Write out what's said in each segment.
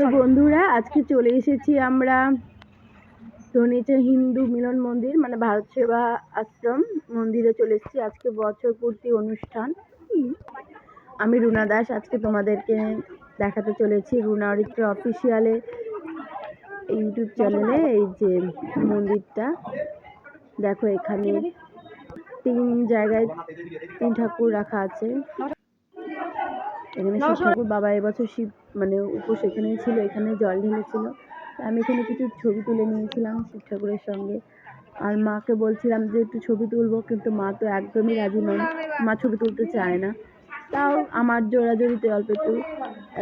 তো বন্ধুরা আজকে চলে এসেছি আমরা ধনিচা হিন্দু মিলন মন্দির মানে ভারত সেবা আশ্রম মন্দিরে চলে এসেছি। আজকে বছর পূর্তি অনুষ্ঠান। আমি রুনা দাস আজকে তোমাদেরকে দেখাতে চলেছি রুনা অরিত্র অফিসিয়ালে ইউটিউব চ্যানেলে এই যে মন্দিরটা। দেখো এখানে তিন জায়গায় তিন ঠাকুর রাখা আছে। এখানে শিব ঠাকুর বাবা এবছর শিব মানে উপোস এখানেই ছিল এখানে জল ঢেলেছিল। আমি এখানে কিছু ছবি তুলে নিয়েছিলাম শিব ঠাকুরের সঙ্গে। আর মাকে বলছিলাম যে একটু ছবি তুলবো। কিন্তু মা তো একদমই রাজি নন। মা ছবি তুলতে চায় না। তাও আমার জোড়াজোড়িতে অল্প একটু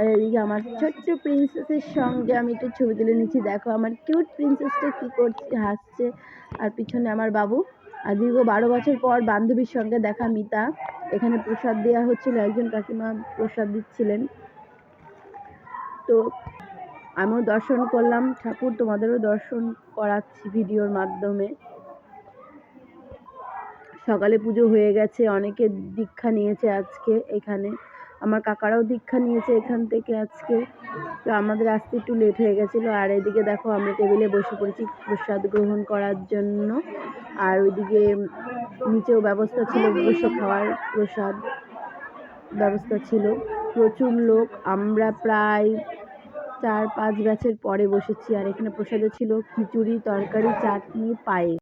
এদিকে আমার ছোট্ট প্রিন্সেসের সঙ্গে আমি একটু ছবি তুলে নিচ্ছি। দেখো আমার কিউট প্রিন্সেসটা কী করছে হাসছে। আর পিছনে আমার বাবু দীর্ঘ বারো বছর পর বান্ধবীর সঙ্গে দেখা মিতা। এখানে প্রসাদ দেওয়া হচ্ছিল, একজন কাকিমা প্রসাদ দিচ্ছিলেন। তো আমিও দর্শন করলাম। ঠাকুর তোমাদেরও দর্শন করাচ্ছি ভিডিওর মাধ্যমে। সকালে পুজো হয়ে গেছে, অনেকে দীক্ষা নিয়েছে আজকে এখানে। আমার কাকারাও দীক্ষা নিয়েছে এখান থেকে আজকে। তো আমাদের আসতে একটু লেট হয়ে গেছিল। আর এদিকে দেখো, আমরা টেবিলে বসে পড়েছি প্রসাদ গ্রহণ করার জন্য। আর ওইদিকে নিচেও ব্যবস্থা ছিল বসে খাওয়ার প্রসাদ ব্যবস্থা ছিল। প্রচুর লোক। আমরা প্রায় চার পাঁচ ব্যাচের পরে বসেছি আর এখানে প্রসাদে ছিল। খিচুড়ি, তরকারি, চাটনি, পায়েস।